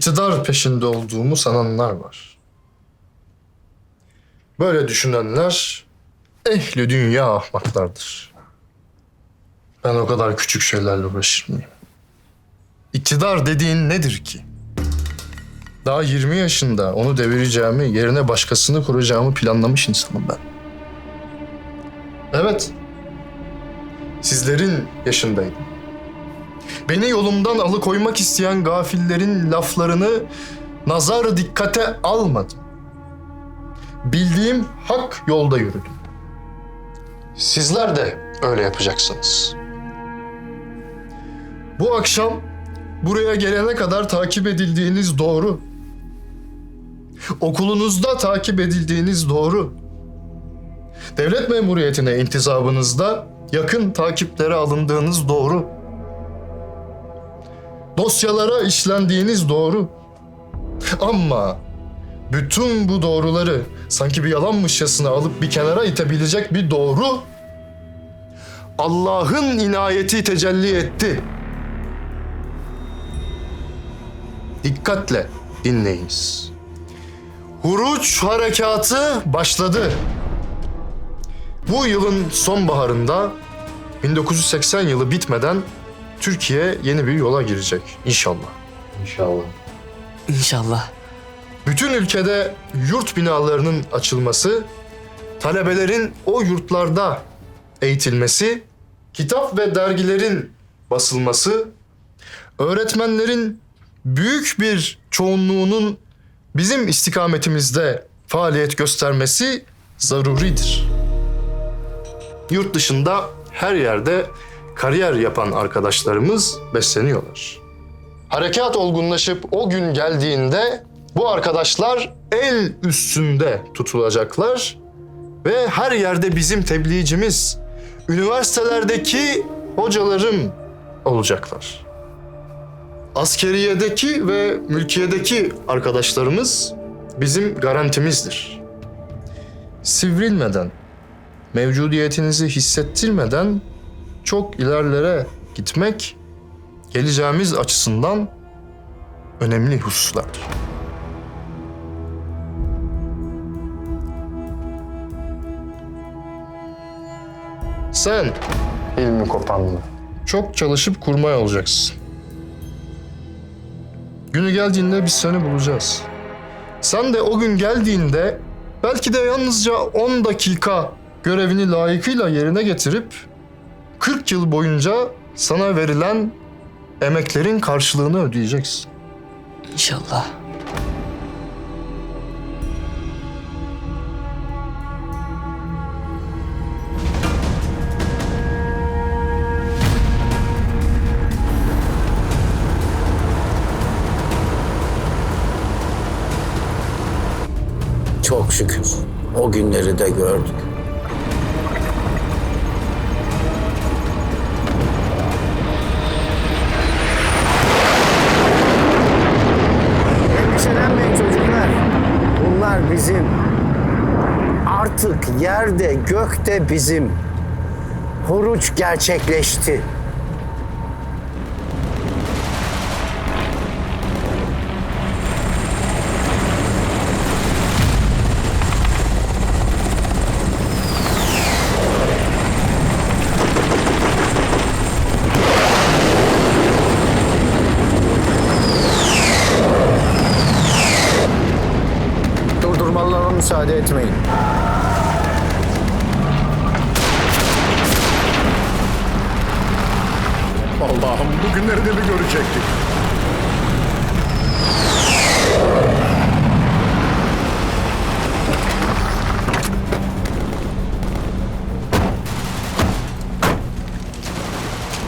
iktidar peşinde olduğumu sananlar var. Böyle düşünenler ehli dünya ahmaklardır. Ben o kadar küçük şeylerle uğraşır mıyım? İktidar dediğin nedir ki? Daha 20 yaşında onu devireceğimi, yerine başkasını kuracağımı planlamış insanım ben. Evet. Sizlerin yaşındaydım. Beni yolumdan alıkoymak isteyen gafillerin laflarını nazar dikkate almadım. Bildiğim hak yolda yürüdüm. Sizler de öyle yapacaksınız. Bu akşam buraya gelene kadar takip edildiğiniz doğru. Okulunuzda takip edildiğiniz doğru. Devlet memuriyetine intizabınızda yakın takiplere alındığınız doğru. Dosyalara işlendiğiniz doğru. Ama bütün bu doğruları sanki bir yalanmışçasına alıp bir kenara itebilecek bir doğru Allah'ın inayeti tecelli etti. Dikkatle dinleyiniz. Huruç harekatı başladı. Bu yılın sonbaharında 1980 yılı bitmeden Türkiye yeni bir yola girecek inşallah. İnşallah. İnşallah. Bütün ülkede yurt binalarının açılması, talebelerin o yurtlarda eğitilmesi, kitap ve dergilerin basılması, öğretmenlerin büyük bir çoğunluğunun bizim istikametimizde faaliyet göstermesi zaruridir. Yurt dışında her yerde kariyer yapan arkadaşlarımız besleniyorlar. Harekat olgunlaşıp o gün geldiğinde bu arkadaşlar el üstünde tutulacaklar ve her yerde bizim tebliğcimiz, üniversitelerdeki hocalarım olacaklar. Askeriyedeki ve mülkiyedeki arkadaşlarımız bizim garantimizdir. Sivrilmeden, mevcudiyetinizi hissettirmeden çok ilerlere gitmek geleceğimiz açısından önemli hususlardır. Sen ilmi kopanlı. Çok çalışıp kurmay olacaksın. Günü geldiğinde biz seni bulacağız. Sen de o gün geldiğinde belki de yalnızca 10 dakika görevini layıkıyla yerine getirip 40 yıl boyunca sana verilen emeklerin karşılığını ödeyeceksin. İnşallah. Çok şükür. O günleri de gördük. Bizim. Artık yerde gökte bizim. Huruç gerçekleşti. Müsaade etmeyin. Allah'ım bugünleri de mi görecektik?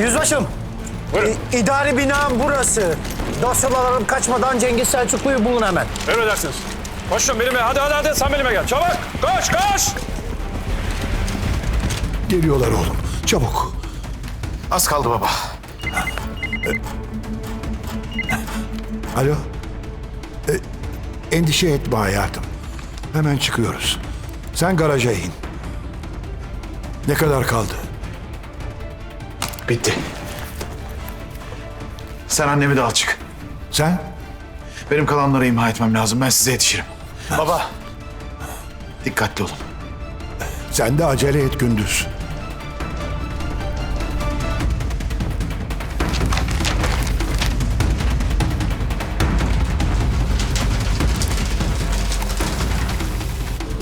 Yüzbaşım. İ- idari binam burası. Dosyalarım kaçmadan Cengiz Selçuklu'yu bulun hemen. Emredersiniz. Koşun benimle. Hadi hadi hadi sen benimle gel. Çabuk. Koş koş. Geliyorlar oğlum. Çabuk. Az kaldı baba. Alo. E, endişe etme hayatım. Hemen çıkıyoruz. Sen garaja in. Ne kadar kaldı? Bitti. Sen annemi de al çık. Sen? Benim kalanları imha etmem lazım. Ben size yetişirim. Baba. Dikkatli olun. Sen de acele et Gündüz.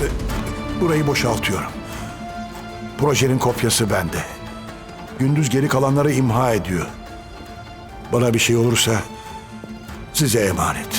E, Burayı boşaltıyorum. Projenin kopyası bende. Gündüz geri kalanları imha ediyor. Bana bir şey olursa size emanet.